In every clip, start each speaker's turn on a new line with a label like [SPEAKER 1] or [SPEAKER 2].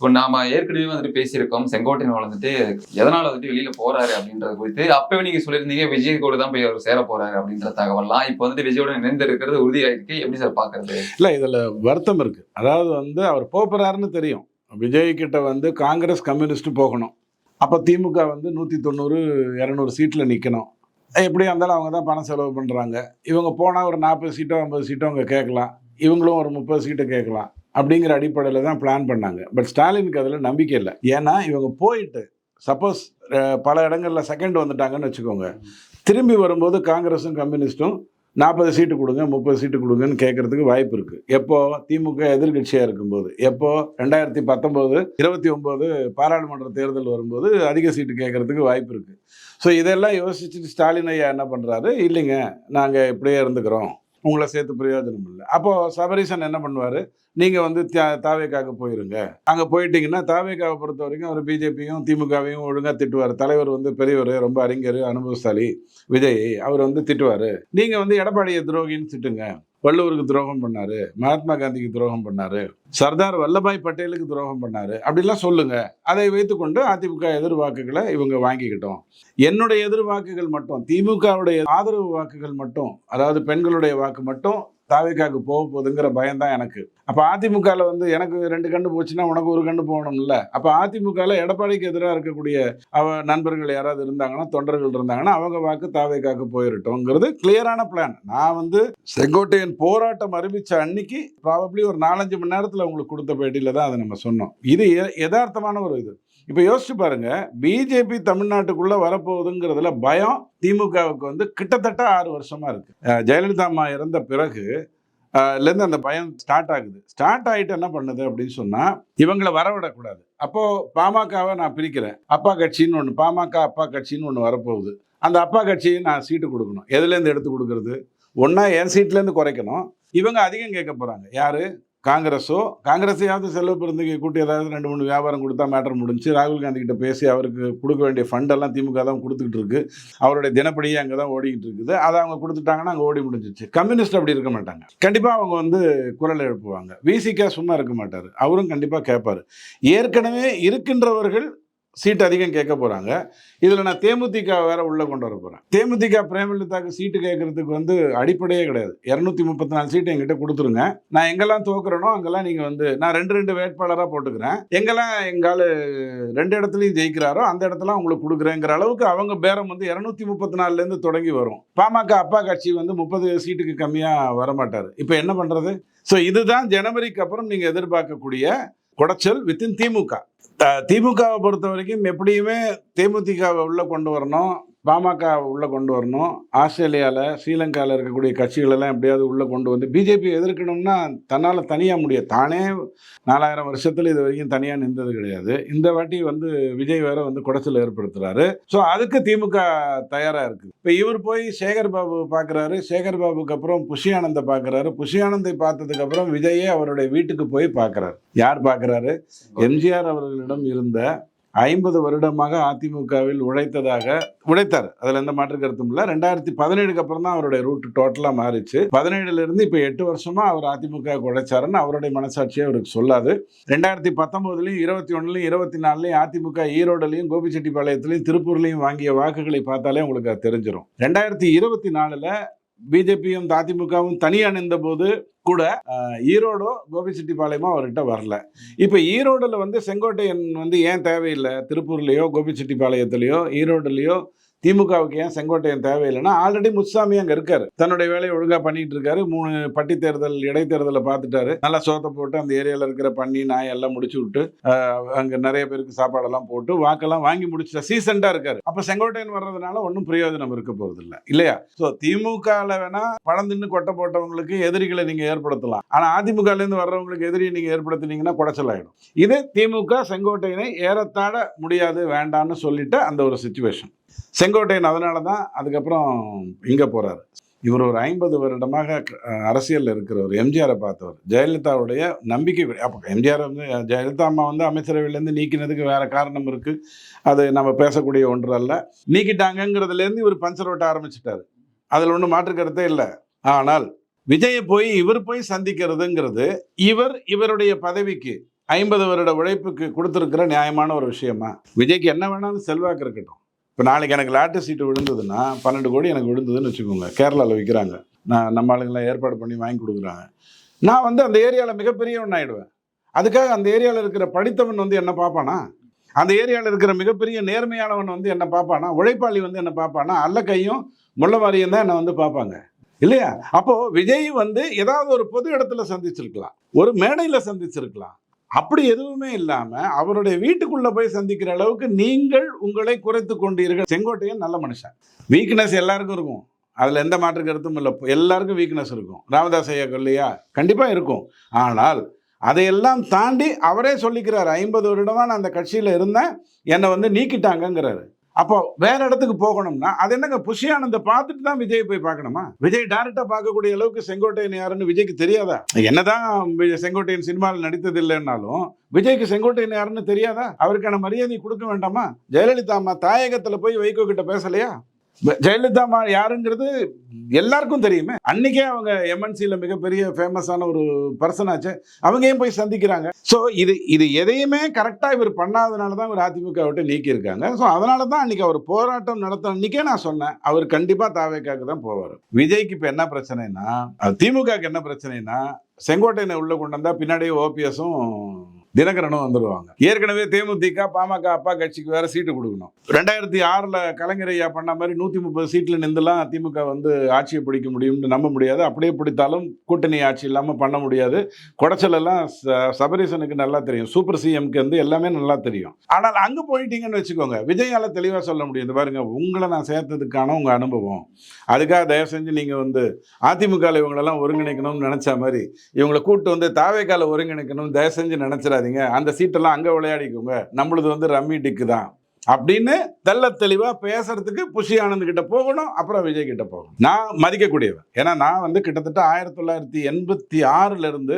[SPEAKER 1] இப்போ நாம ஏற்கனவே வந்துட்டு பேசியிருக்கோம் செங்கோட்டையன் வந்துட்டு எதனால வந்துட்டு வெளியில போறாரு அப்படின்றது குறித்து அப்பவே நீங்க சொல்லியிருந்தீங்க விஜய் கூட தான் போய் அவர் சேர போறாரு அப்படின்ற தகவல்லாம் இப்போ வந்துட்டு விஜயோட இணைந்து இருக்கிறது உறுதியாயிருக்கு. எப்படி சார் பாக்குறது?
[SPEAKER 2] இல்லை இதில் வருத்தம் இருக்குது அதாவது வந்து அவர் போகிறாருன்னு தெரியும். விஜய் கிட்ட வந்து காங்கிரஸ் கம்யூனிஸ்ட் போகணும். அப்போ திமுக வந்து நூற்றி தொண்ணூறு இரநூறு சீட்டில் நிற்கணும் எப்படியா இருந்தாலும் அவங்க தான் பணம் செலவு பண்ணுறாங்க இவங்க போனால் ஒரு நாற்பது சீட்டோ ஐம்பது சீட்டோ அவங்க கேட்கலாம். இவங்களும் ஒரு முப்பது சீட்டை கேட்கலாம். அப்படிங்கிற அடிப்படையில் தான் பிளான் பண்ணாங்க. பட் ஸ்டாலினுக்கு அதில் நம்பிக்கை இல்லை. ஏன்னா இவங்க போயிட்டு சப்போஸ் பல இடங்களில் செகண்ட் வந்துட்டாங்கன்னு வச்சுக்கோங்க. திரும்பி வரும்போது காங்கிரஸும் கம்யூனிஸ்ட்டும் நாற்பது சீட்டு கொடுங்க முப்பது சீட்டு கொடுங்கன்னு கேட்கறதுக்கு வாய்ப்பு இருக்குது எப்போ? திமுக எதிர்கட்சியாக இருக்கும்போது. எப்போ? ரெண்டாயிரத்தி பத்தொம்போது இருபத்தி ஒம்பது பாராளுமன்ற தேர்தல் வரும்போது அதிக சீட்டு கேட்கறதுக்கு வாய்ப்பு இருக்குது ஸோ இதெல்லாம் யோசிச்சுட்டு ஸ்டாலின் ஐயா என்ன பண்ணுறாரு இல்லைங்க நாங்கள் இப்படியே இருந்துக்கிறோம். உங்களை சேர்த்து பிரயோஜனம் இல்லை. அப்போது சபரீசன் என்ன பண்ணுவார்? நீங்கள் வந்து தாவேக்காக போயிருங்க. அங்கே போயிட்டீங்கன்னா தாவேக்காவை பொறுத்த வரைக்கும் அவர் பிஜேபியும் திமுகவையும் ஒழுங்காக திட்டுவார். தலைவர் வந்து பெரியவர் ரொம்ப அறிஞர் அனுபவசாலி விஜய் அவர் வந்து திட்டுவார். நீங்கள் வந்து எடப்பாடியை துரோகின்னு திட்டுங்க. வள்ளுவருக்கு துரோகம் பண்ணாரு மகாத்மா காந்திக்கு துரோகம் பண்ணாரு சர்தார் வல்லபாய் பட்டேலுக்கு துரோகம் பண்ணாரு அப்படிலாம் சொல்லுங்க. அதை வைத்துக்கொண்டு அதிமுக எதிர்வாக்குகளை இவங்க வாங்கிக்கிட்டோம். என்னுடைய எதிர்வாக்குகள் மட்டும் திமுகவுடைய ஆதரவு வாக்குகள் மட்டும் அதாவது பெண்களுடைய வாக்கு மட்டும் தாவிக்காக்கு போக போகுதுங்கிற பயம்தான் எனக்கு. அப்போ அதிமுகவில் வந்து எனக்கு ரெண்டு கண்டு போச்சுன்னா உனக்கு ஒரு கண்டு போகணும்ல. அப்போ அதிமுகவில் எடப்பாடிக்கு எதிராக இருக்கக்கூடிய அவ நண்பர்கள் யாராவது இருந்தாங்கன்னா தொண்டர்கள் இருந்தாங்கன்னா அவங்க வாக்கு தாவேக்காக்கு போயிடட்டும்ங்கிறது கிளியரான பிளான் நான் வந்து செங்கோட்டையன் போராட்டம் அறிவித்த அன்னைக்கு ப்ராபப்ளி ஒரு நாலஞ்சு மணி நேரத்தில் உங்களுக்கு கொடுத்த பேட்டியில் தான் அதை நம்ம சொன்னோம். இது யதார்த்தமான ஒரு இது. இப்போ யோசிச்சு பாருங்க பிஜேபி தமிழ்நாட்டுக்குள்ளே வரப்போகுதுங்கிறதுல பயம் திமுகவுக்கு வந்து கிட்டத்தட்ட ஆறு வருஷமா இருக்கு. ஜெயலலிதா அம்மா இறந்த பிறகு லேருந்து இருந்து அந்த பயம் ஸ்டார்ட் ஆகுது. ஸ்டார்ட் ஆகிட்டு என்ன பண்ணுது அப்படின்னு சொன்னா இவங்களை வரவிடக்கூடாது. அப்போ பாமகவை நான் பிரிக்கிறேன். அப்பா கட்சின்னு ஒன்று பாமக அப்பா கட்சின்னு ஒன்று வரப்போகுது. அந்த அப்பா கட்சியை நான் சீட்டு கொடுக்கணும். எதுலேருந்து எடுத்து கொடுக்கறது? ஒன்றா என் சீட்லேருந்து குறைக்கணும். இவங்க அதிகம் கேட்க போகிறாங்க யார்? காங்கிரஸோ காங்கிரஸையாவது செல்வ பெருந்தகை கூட்டி ஏதாவது ரெண்டு மூணு வியாபாரம் கொடுத்தா மேட்டர் முடிஞ்சு ராகுல் காந்தி கிட்ட பேசி அவருக்கு கொடுக்க வேண்டிய ஃபண்டெல்லாம் திமுக தான் கொடுத்துக்கிட்டு இருக்கு. அவருடைய தினப்படியே அங்கே தான் ஓடிக்கிட்டு இருக்குது. அதை அவங்க கொடுத்துட்டாங்கன்னா அங்கே ஓடி முடிஞ்சிச்சு. கம்யூனிஸ்ட் அப்படி இருக்க மாட்டாங்க. கண்டிப்பாக அவங்க வந்து குரல் எழுப்புவாங்க. விசிகா சும்மா இருக்க மாட்டார். அவரும் கண்டிப்பாக கேட்பார் ஏற்கனவே இருக்கின்றவர்கள் சீட்டு அதிகம் கேட்க போகிறாங்க இதில் நான் தேமுதிக வேற உள்ளே கொண்டு வர போகிறேன் தேமுதிக பிரேமலதாக்கு சீட்டு கேட்கறதுக்கு வந்து அடிப்படையே கிடையாது. இரநூத்தி முப்பத்தி நாலு சீட்டு எங்கிட்ட கொடுத்துருங்க. நான் எங்கெல்லாம் தோக்குறேனோ அங்கெல்லாம் நீங்கள் வந்து நான் ரெண்டு ரெண்டு வேட்பாளராக போட்டுக்கிறேன். எங்கெல்லாம் எங்கால் ரெண்டு இடத்துலையும் ஜெயிக்கிறாரோ அந்த இடத்துல உங்களுக்கு கொடுக்குறேங்கிற அளவுக்கு அவங்க பேரம் வந்து இரநூத்தி முப்பத்தி நாலுலேருந்து தொடங்கி வரும். பாமக அப்பா கட்சி வந்து முப்பது சீட்டுக்கு கம்மியாக வரமாட்டார். இப்போ என்ன பண்ணுறது ஸோ இதுதான் ஜனவரிக்கு அப்புறம் நீங்கள் எதிர்பார்க்கக்கூடிய குடைச்சல் வித்தின் திமுக. திமுகவை பொறுத்த வரைக்கும் எப்படியுமே தேமுதிகவை உள்ள கொண்டு வரணும். பாமக உள்ளே கொண்டு வரணும். ஆஸ்திரேலியாவில் ஸ்ரீலங்காவில் இருக்கக்கூடிய கட்சிகளெல்லாம் எப்படியாவது உள்ளே கொண்டு வந்து பிஜேபி எதிர்க்கணும்னா தன்னால் தனியாக முடியாது. தானே நாலாயிரம் வருஷத்தில் இது வரைக்கும் தனியாக நின்றது கிடையாது. இந்த வாட்டி வந்து விஜய் வேற வந்து குடைச்சல் ஏற்படுத்துகிறாரு ஸோ அதுக்கு திமுக தயாராக இருக்குது இப்போ இவர் போய் சேகர் பாபு பார்க்குறாரு சேகர் பாபுக்கு அப்புறம் புஷியானந்தை பார்க்குறாரு புஷியானந்தை பார்த்ததுக்கப்புறம் விஜயே அவருடைய வீட்டுக்கு போய் பார்க்குறாரு யார் பார்க்குறாரு எம்ஜிஆர் அவர்களிடம் இருந்த ஐம்பது வருடமாக அதிமுகவில் உழைத்ததாக உழைத்தார். அதுல எந்த மாற்று கருத்தும் இல்லை. ரெண்டாயிரத்தி பதினேழுக்கு அப்புறம் தான் அவருடைய ரூட் டோட்டலா மாறிச்சு. பதினேழுல இருந்து இப்ப எட்டு வருஷமா அவர் அதிமுக உழைச்சாருன்னு அவருடைய மனசாட்சியை அவருக்கு சொல்லாது. ரெண்டாயிரத்தி பத்தொன்பதுலயும் இருபத்தி ஒண்ணுலயும் இருபத்தி நாலுலயும் அதிமுக ஈரோடுலயும் கோபிச்செட்டிப்பாளையத்திலையும் திருப்பூர்லயும் வாங்கிய வாக்குகளை பார்த்தாலே உங்களுக்கு அது தெரிஞ்சிடும் ரெண்டாயிரத்தி இருபத்தி நாலுல பிஜேபியும் அதிமுகவும் தனியாக நின்றபோது கூட ஈரோடோ கோபிச்செட்டிப்பாளையமோ அவர்கிட்ட வரல. இப்போ ஈரோடில் வந்து செங்கோட்டையன் வந்து ஏன் தேவையில்லை? திருப்பூர்லேயோ கோபிச்செட்டிப்பாளையத்துலேயோ ஈரோடுலேயோ திமுகவுக்கு ஏன் செங்கோட்டையன் தேவையில்லைன்னா ஆல்ரெடி முத்துசாமி அங்கே இருக்காரு. தன்னுடைய வேலையை ஒழுங்காக பண்ணிட்டு இருக்காரு. மூணு பட்டி தேர்தல் இடைத்தேர்தலை பார்த்துட்டாரு. நல்லா சோத்தை போட்டு அந்த ஏரியாவில் இருக்கிற பன்னி நாய் எல்லாம் முடிச்சு விட்டு அங்கே அங்க நிறைய பேருக்கு சாப்பாடெல்லாம் போட்டு வாக்கெல்லாம் வாங்கி முடிச்சிட்ட சீசண்டாக இருக்காரு. அப்போ செங்கோட்டையன் வர்றதுனால ஒன்றும் பிரயோஜனம் இருக்க போகிறது இல்லை இல்லையா? சோ திமுகவில் வேணா பழந்தின்னு கொட்டை போட்டவங்களுக்கு எதிரிகளை நீங்க ஏற்படுத்தலாம். ஆனா அதிமுகலேருந்து வர்றவங்களுக்கு எதிரியை நீங்க ஏற்படுத்தினீங்கன்னா குடைச்சல் ஆயிடும் இது திமுக செங்கோட்டையனை ஏறத்தாழ முடியாது வேண்டான்னு சொல்லிட்டு அந்த ஒரு சுச்சுவேஷன் செங்கோட்டையன் அதனால தான் அதுக்கப்புறம் இங்கே போகிறாரு இவர் ஒரு ஐம்பது வருடமாக அரசியலில் இருக்கிறவர் எம்ஜிஆரை பார்த்தவர். ஜெயலலிதாவுடைய நம்பிக்கை அப்போ எம்ஜிஆர் வந்து ஜெயலலிதா அம்மா வந்து அமைச்சரவையிலேருந்து நீக்கினதுக்கு வேறு காரணம் இருக்கு. அது நம்ம பேசக்கூடிய ஒன்று அல்ல. நீக்கிட்டாங்கங்கிறதுலேருந்து இவர் பஞ்சர் ஓட்ட ஆரம்பிச்சிட்டாரு. அதில் ஒன்றும் மாற்று கருத்தே இல்லை. ஆனால் விஜயை போய் இவர் போய் சந்திக்கிறதுங்கிறது இவர் இவருடைய பதவிக்கு ஐம்பது வருட உழைப்புக்கு கொடுத்துருக்கிற நியாயமான ஒரு விஷயமா? விஜய்க்கு என்ன வேணாலும் செல்வாக்கு இருக்கட்டும். இப்போ நாளைக்கு எனக்கு லாட்டரி சீட்டு விழுந்ததுன்னா பன்னெண்டு கோடி எனக்கு விழுந்ததுன்னு வச்சுக்கோங்க. கேரளாவில் விற்கிறாங்க நான் நம்ம ஆளுங்களாம் ஏற்பாடு பண்ணி வாங்கி கொடுக்குறாங்க. நான் வந்து அந்த ஏரியாவில் மிகப்பெரியவன் ஆகிடுவேன் அதுக்காக அந்த ஏரியாவில் இருக்கிற படித்தவன் வந்து என்ன பார்ப்பானா? அந்த ஏரியாவில் இருக்கிற மிகப்பெரிய நேர்மையானவன் வந்து என்ன பார்ப்பானா? உழைப்பாளி வந்து என்ன பார்ப்பானா? அல்ல கையும் முள்ளவாரியும் தான் என்னை வந்து பார்ப்பாங்க. இல்லையா? அப்போது விஜய் வந்து ஏதாவது ஒரு பொது இடத்துல சந்திச்சிருக்கலாம். ஒரு மேடையில் சந்திச்சிருக்கலாம். அப்படி எதுவுமே இல்லாம அவருடைய வீட்டுக்குள்ள போய் சந்திக்கிற அளவுக்கு நீங்கள் உங்களை குறைத்து கொண்டீர்கள். செங்கோட்டையன் நல்ல மனுஷன். வீக்னஸ் எல்லாருக்கும் இருக்கும். அதுல எந்த மாற்று கருத்தும் இல்லை. எல்லாருக்கும் வீக்னஸ் இருக்கும். ராமதாஸ் ஐயா இல்லையா கண்டிப்பா இருக்கும். ஆனால் அதையெல்லாம் தாண்டி அவரே சொல்லிக்கிறார். ஐம்பது வருடமா நான் அந்த கட்சியில இருந்தேன். என்னை வந்து நீக்கிட்டாங்கங்கிறாரு. அப்போ வேற இடத்துக்கு போகணும்னா அது என்னங்க புஷியானந்த பார்த்துட்டு தான் விஜய் போய் பார்க்கணுமா? விஜய் டைரக்டா பார்க்கக்கூடிய அளவுக்கு செங்கோட்டையன் யாருன்னு விஜய்க்கு தெரியாதா? என்னதான் செங்கோட்டையன் சினிமாவில் நடித்தது இல்லைன்னாலும் விஜய்க்கு செங்கோட்டையன் யாருன்னு தெரியாதா? அவருக்கான மரியாதை கொடுக்க வேண்டாமா? ஜெயலலிதா அம்மா தாயகத்துல போய் வைகோ கிட்ட பேசலையா? ஜெயலலிதா அம்மா யாருங்கிறது எல்லாருக்கும் தெரியுமே. அன்னைக்கே அவங்க எம்என்சியில் மிகப்பெரிய ஃபேமஸான ஒரு பர்சன் ஆச்சு. அவங்க ஏன் போய் சந்திக்கிறாங்க. ஸோ இது இது எதையுமே கரெக்டாக இவர் பண்ணாதனால தான் இவர் அதிமுக விட்டு நீக்கியிருக்காங்க. ஸோ அதனால தான் அன்னைக்கு அவர் போராட்டம் நடத்த அன்றைக்கே நான் சொன்னேன். அவர் கண்டிப்பாக தாவேக்காக்கு தான் போவார். விஜய்க்கு இப்போ என்ன பிரச்சனைனா திமுகவுக்கு என்ன பிரச்சனைனா செங்கோட்டையனை உள்ளே கொண்டு வந்தால் பின்னாடியே ஓபிஎஸும் தினகரனும் வந்துடுவாங்க ஏற்கனவே தேமுதிக பாமக அப்பா கட்சிக்கு வேற சீட்டு கொடுக்கணும். ரெண்டாயிரத்தி ஆறில் கலைஞரையா பண்ண மாதிரி நூற்றி முப்பது சீட்டில் நின்றுலாம் திமுக வந்து ஆட்சியை பிடிக்க முடியும்னு நம்ப முடியாது. அப்படியே பிடித்தாலும் கூட்டணி ஆட்சி இல்லாமல் பண்ண முடியாது. குடைச்சல் எல்லாம் ச- சபரீசனுக்கு நல்லா தெரியும். சூப்பர் சிஎம்க்கு வந்து எல்லாமே நல்லா தெரியும். ஆனால் அங்கே போயிட்டீங்கன்னு வச்சுக்கோங்க. விஜயால தெளிவாக சொல்ல முடியும். இந்த பாருங்க உங்களை நான் சேர்த்ததுக்கான உங்கள் அனுபவம். அதுக்காக தயவு செஞ்சு நீங்கள் வந்து அதிமுக இவங்களெல்லாம் ஒருங்கிணைக்கணும்னு நினச்சா மாதிரி இவங்களை கூட்டு வந்து தாவேக்கால ஒருங்கிணைக்கணும் தயவு செஞ்சு நினைச்சிடாதீங்க அந்த சீட்டெல்லாம் அங்க விளையாடிக்கோங்க. நம்மளுது வந்து ரம்மி டிக்கு தான். அப்படின்னு தெள்ள தெளிவா பேசுறதுக்கு புஷி ஆனந்த் கிட்ட போகணும் அப்புறம் விஜய் கிட்ட போகணும். நான் மதிக்கக்கூடியவன். ஏன்னா நான் வந்து கிட்டத்தட்ட ஆயிரத்தி தொள்ளாயிரத்தி எண்பத்தி ஆறுல இருந்து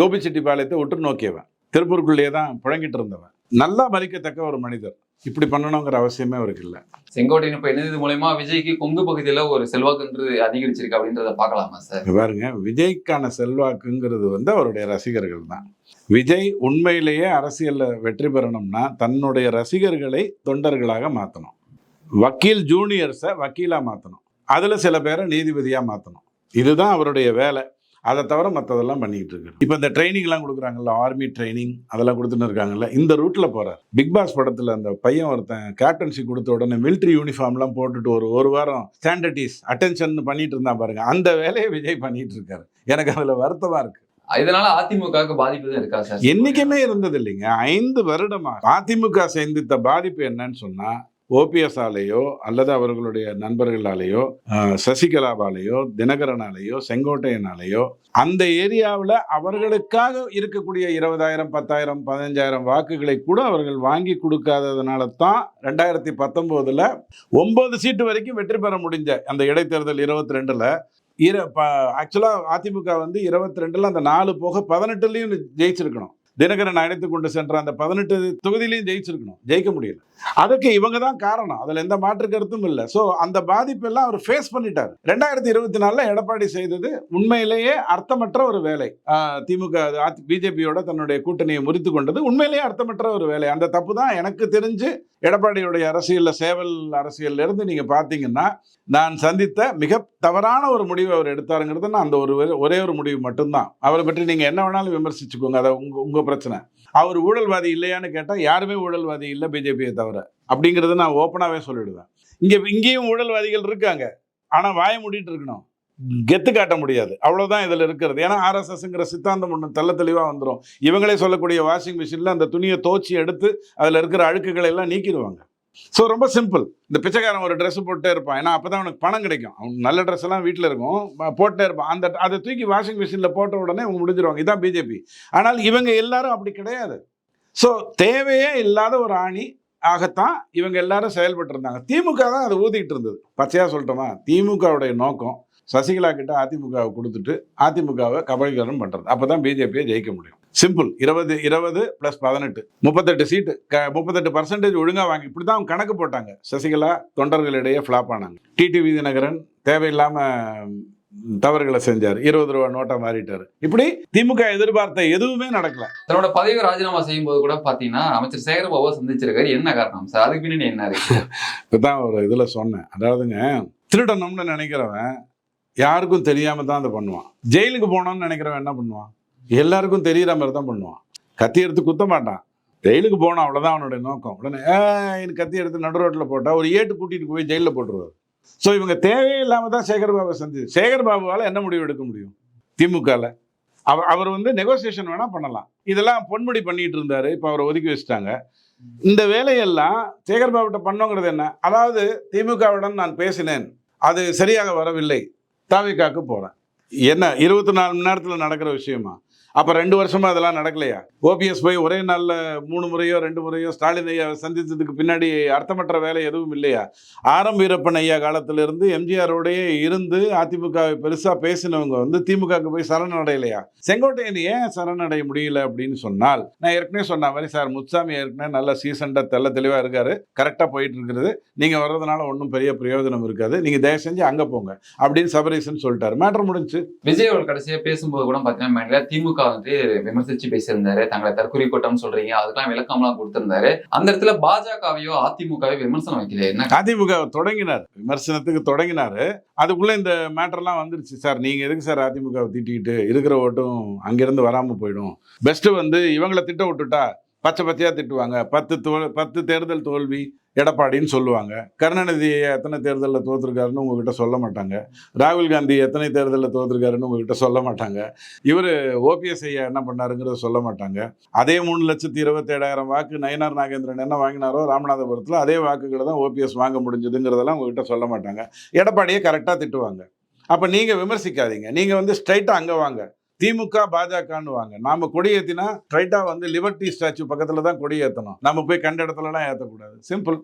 [SPEAKER 2] கோபிச்செட்டிப்பாளையத்தை உற்று நோக்கியவன். திருப்பூருக்குள்ளேயே தான் புழங்கிட்டு இருந்தவன். நல்லா மதிக்கத்தக்க ஒரு மனிதர். இப்படி பண்ணணுங்கிற அவசியமே அவருக்கு இல்லை.
[SPEAKER 1] செங்கோட்டையன் இப்ப இணைந்தது மூலயமா விஜய்க்கு கொங்கு பகுதியில ஒரு செல்வாக்குன்றது அதிகரிச்சிருக்கு அப்படின்றத பார்க்கலாமா சார்?
[SPEAKER 2] பாருங்க விஜய்க்கான செல்வாக்குங்கிறது வந்து அவருடைய ரசிகர்கள் தான். விஜய் உண்மையிலேயே அரசியலில் வெற்றி பெறணும்னா தன்னுடைய ரசிகர்களை தொண்டர்களாக மாற்றணும் வக்கீல் ஜூனியர்ஸை வக்கீலாக மாற்றணும் அதில் சில பேரை நீதிபதியாக மாற்றணும் இதுதான் அவருடைய வேலை. அதை தவிர மற்றதெல்லாம் பண்ணிக்கிட்டு இருக்காரு. இப்போ இந்த ட்ரைனிங்லாம் கொடுக்குறாங்கல்ல ஆர்மி ட்ரைனிங் அதெல்லாம் கொடுத்துன்னு இருக்காங்கல்ல இந்த ரூட்டில் போகிறார் பிக் பாஸ் படத்தில் அந்த பையன் ஒருத்தன் கேப்டன்சி கொடுத்த உடனே மிலிட்ரி யூனிஃபார்ம்லாம் போட்டுட்டு ஒரு ஒரு வாரம் ஸ்டாண்டர்டீஸ் அட்டென்ஷன் பண்ணிட்டு இருந்தான் பாருங்க. அந்த வேலையை விஜய் பண்ணிட்டு இருக்காரு. எனக்கு அதில் வருத்தமாக இருக்கு.
[SPEAKER 1] இதனால அதிமுக பாதிப்பு தான் இருக்கா சார்?
[SPEAKER 2] என்னைக்குமே இருந்தது இல்லைங்க. ஐந்து வருடமா அதிமுக சந்தித்த பாதிப்பு என்னன்னு சொன்னா ஓபிஎஸ் ஆலேயோ அல்லது அவர்களுடைய நண்பர்களாலேயோ சசிகலாவாலேயோ தினகரனாலேயோ செங்கோட்டையனாலேயோ அந்த ஏரியாவில் அவர்களுக்காக இருக்கக்கூடிய இருபதாயிரம் பத்தாயிரம் பதினஞ்சாயிரம் வாக்குகளை கூட அவர்கள் வாங்கி கொடுக்காததுனால தான் ரெண்டாயிரத்தி பத்தொம்போதில் ஒன்பது சீட்டு வரைக்கும் வெற்றி பெற முடிஞ்ச அந்த இடைத்தேர்தல் இருபத்தி ரெண்டில் இர ஆக்சுவலாக அதிமுக வந்து இருபத்தி ரெண்டில் அந்த நாலு போக பதினெட்டுலேயும் ஜெயிச்சிருக்கணும். தினகரன் அழைத்து கொண்டு சென்ற அந்த பதினெட்டு தொகுதியிலையும் ஜெயிச்சிருக்கணும். ஜெயிக்க முடியல. அதுக்கு இவங்க தான் காரணம். அதில் எந்த மாற்று கருத்தும் இல்லை. ஸோ அந்த பாதிப்பெல்லாம் அவர் ஃபேஸ் பண்ணிட்டார். ரெண்டாயிரத்தி இருபத்தி நாலில் எடப்பாடி செய்தது உண்மையிலேயே அர்த்தமற்ற ஒரு வேலை. திமுக பிஜேபியோட தன்னுடைய கூட்டணியை முறித்து கொண்டது உண்மையிலேயே அர்த்தமற்ற ஒரு வேலை. அந்த தப்பு தான் எனக்கு தெரிஞ்சு எடப்பாடியுடைய அரசியலில் சேவல் அரசியல்ல இருந்து நீங்கள் பார்த்தீங்கன்னா நான் சந்தித்த மிக தவறான ஒரு முடிவு அவர் எடுத்தாருங்கிறது நான் அந்த ஒரு ஒரே- ஒரு முடிவு மட்டும்தான். அவரை பற்றி நீங்கள் என்ன வேணாலும் விமர்சிச்சுக்கோங்க. அதை உங்கள் உங்கள் பிரச்சனை. அவர் ஊழல்வாதி இல்லையான்னு கேட்டால் யாருமே ஊழல்வாதி இல்லை பிஜேபியை தவிர. அப்படிங்கிறத நான் ஓப்பனாகவே சொல்லிடுவேன். இங்கே இங்கேயும் ஊழல்வாதிகள் இருக்காங்க. ஆனால் வாய மூடிட்டு இருக்கணும். கெத்து காட்ட முடியாது. அவ்வளோதான் இதில் இருக்கிறது. ஏன்னா ஆர்எஸ்எஸ்ங்கிற சித்தாந்தம் ஒன்று தெள்ள தெளிவாக வந்துடும் இவங்களே சொல்லக்கூடிய வாஷிங் மிஷினில் அந்த துணியை தோச்சி எடுத்து அதில் இருக்கிற அழுக்குகளை எல்லாம் நீக்கிடுவாங்க. ஸோ ரொம்ப சிம்பிள் இந்த பிச்சைக்காரன் ஒரு ட்ரெஸ் போட்டே இருப்பான். ஏன்னா அப்பதான் அவனுக்கு பணம் கிடைக்கும். அவன் நல்ல ட்ரெஸ் எல்லாம் வீட்டில் இருக்கும். போட்டே இருப்பான். அந்த அதை தூக்கி வாஷிங் மிஷினில் போட்ட உடனே அவங்க முடிஞ்சிருவாங்க. இதான் பிஜேபி ஆனால் இவங்க எல்லாரும் அப்படி கிடையாது. ஸோ தேவையே இல்லாத ஒரு ஆணி ஆகத்தான் இவங்க எல்லாரும் செயல்பட்டு இருந்தாங்க திமுக தான் அதை ஊதிட்டு இருந்தது. பச்சையா சொல்லிட்டோமா திமுகவுடைய நோக்கம் சசிகலா கிட்ட அதிமுகவை கொடுத்துட்டு அதிமுகவை கபலீகரணம் பண்றது. அப்பதான் பிஜேபியை ஜெயிக்க முடியும். சிம்பிள் இருபது இருபது பிளஸ் பதினெட்டு. முப்பத்தெட்டு சீட்டு க முப்பத்தெட்டு பர்சன்டேஜ் ஒழுங்கா வாங்கி இப்படி தான் அவங்க கணக்கு போட்டாங்க. சசிகலா தொண்டர்களிடையே ஃப்ளாப் ஆனாங்க. டிடிவி தினகரன் தேவையில்லாம தவறுகளை செஞ்சார். இருபது ரூபா நோட்டை மாறிட்டாரு. இப்படி திமுக எதிர்பார்த்த எதுவுமே நடக்கல.
[SPEAKER 1] தன்னோட பதவி ராஜினாமா செய்யும் போது கூட பாத்தீங்கன்னா அமைச்சர் சேகர்பாபுவை சந்திச்சிருக்காரு. என்ன காரணம்? சார் அதுக்கு பின்னாடி என்ன இருக்கு?
[SPEAKER 2] இப்பதான் ஒரு இதுல சொன்னேன். அதாவதுங்க திருடணும்னு நினைக்கிறவன் யாருக்கும் தெரியாம தான் அதை பண்ணுவான். ஜெயிலுக்கு போனோம்னு நினைக்கிறவன் என்ன பண்ணுவான்? எல்லாருக்கும் தெரியற மாதிரி தான் பண்ணுவான். கத்தி எடுத்து குத்த மாட்டான். ஜெயிலுக்கு போனான் அவ்வளவுதான் அவனுடைய நோக்கம். உடனே எனக்கு கத்தி எடுத்து நடு ரோட்டில் போட்டா ஒரு ஏட்டு கூட்டிட்டு போய் ஜெயிலில் போட்டுருவார். ஸோ இவங்க தேவையே தான் சேகர் பாபா சந்தி சேகர் பாபுவால் என்ன முடிவு எடுக்க முடியும்? திமுகவில் அவர் அவர் வந்து நெகோசியேஷன் வேணால் பண்ணலாம். இதெல்லாம் பொன்முடி பண்ணிட்டு இருந்தார். இப்போ அவரை ஒதுக்கி வச்சுட்டாங்க. இந்த வேலையெல்லாம் சேகர் பாபுட்ட பண்ணோங்கிறது என்ன? அதாவது திமுகவிடம் நான் பேசினேன். அது சரியாக வரவில்லை. தாவிக்காக்கு போகிறேன் என்ன இருபத்தி நாலு மணி நேரத்தில் நடக்கிற விஷயமா? அப்போ ரெண்டு வருஷமா அதெல்லாம் நடக்கலையா? ஓபிஎஸ் போய் ஒரே நாளில் மூணு முறையோ ரெண்டு முறையோ ஸ்டாலின் ஐயா சந்தித்ததுக்கு பின்னாடி அர்த்தமற்ற வேலை எதுவும் இல்லையா? ஆரம் வீரப்பன் ஐயா காலத்திலிருந்து எம்ஜிஆரோடயே இருந்து அதிமுகவை பெருசாக பேசினவங்க வந்து திமுகவுக்கு போய் சரணடையலையா? செங்கோட்டையன் ஏன் சரணடைய முடியல அப்படின்னு சொன்னால் நான் ஏற்கனவே சொன்ன மாதிரி சார் முத்துசாமி ஏற்கனவே நல்ல சீசண்டாக தெல்ல தெளிவாக இருக்காரு. கரெக்டாக போயிட்டு இருக்கிறது நீங்கள் வர்றதுனால ஒன்றும் பெரிய பிரயோஜனம் இருக்காது. நீங்கள் தயவு செஞ்சு அங்கே போங்க அப்படின்னு சபரீசன் சொல்லிட்டாரு. மேட்டர் முடிஞ்சு.
[SPEAKER 1] விஜய் அவர் கடைசியா பேசும்போது கூட பாத்தீங்கன்னா திமுக திமுக வந்து விமர்சிச்சு பேசியிருந்தாரு. தங்களை தற்கொலை கூட்டம் சொல்றீங்க. அதுக்கெல்லாம் விளக்கம்லாம் கொடுத்திருந்தாரு. அந்த இடத்துல பாஜகவையோ அதிமுகவையோ விமர்சனம் வைக்கல என்ன
[SPEAKER 2] அதிமுக தொடங்கினார். விமர்சனத்துக்கு தொடங்கினாரு. அதுக்குள்ள இந்த மேட்டர்லாம் வந்துருச்சு. சார் நீங்க எதுக்கு சார் அதிமுக திட்டிக்கிட்டு இருக்கிற ஓட்டும் அங்கிருந்து வராம போயிடும்? பெஸ்ட் வந்து இவங்களை திட்ட விட்டுட்டா பச்சை பச்சையாக திட்டுவாங்க. பத்து தோ பத்து தேர்தல் தோல்வி எடப்பாடின்னு சொல்லுவாங்க. கருணாநிதி எத்தனை தேர்தலில் தோத்துருக்காருன்னு உங்ககிட்ட சொல்ல மாட்டாங்க. ராகுல் காந்தி எத்தனை தேர்தலில் தோத்துருக்காருன்னு உங்ககிட்ட சொல்ல மாட்டாங்க. இவர் ஓபிஎஸ் ஐயா என்ன பண்ணாருங்கிறத சொல்ல மாட்டாங்க. அதே மூணு லட்சத்தி இருபத்தேழாயிரம் வாக்கு நயனார் நாகேந்திரன் என்ன வாங்கினாரோ ராமநாதபுரத்தில் அதே வாக்குகளை தான் ஓபிஎஸ் வாங்க முடிஞ்சதுங்கிறதெல்லாம் உங்ககிட்ட சொல்ல மாட்டாங்க. எடப்பாடியை கரெக்டாக திட்டுவாங்க. அப்போ நீங்கள் விமர்சிக்காதீங்க. நீங்கள் வந்து ஸ்ட்ரைட்டாக அங்கே வாங்க. திமுக பாஜகன்னு வாங்க. நாம கொடி ஏத்தினா ஸ்ட்ரைட்டா வந்து லிபர்டி ஸ்டாச்சு பக்கத்துல தான் கொடி ஏத்தணும். நம்ம போய் கண்ட இடத்துலலாம் ஏற்றக்கூடாது சிம்பிள்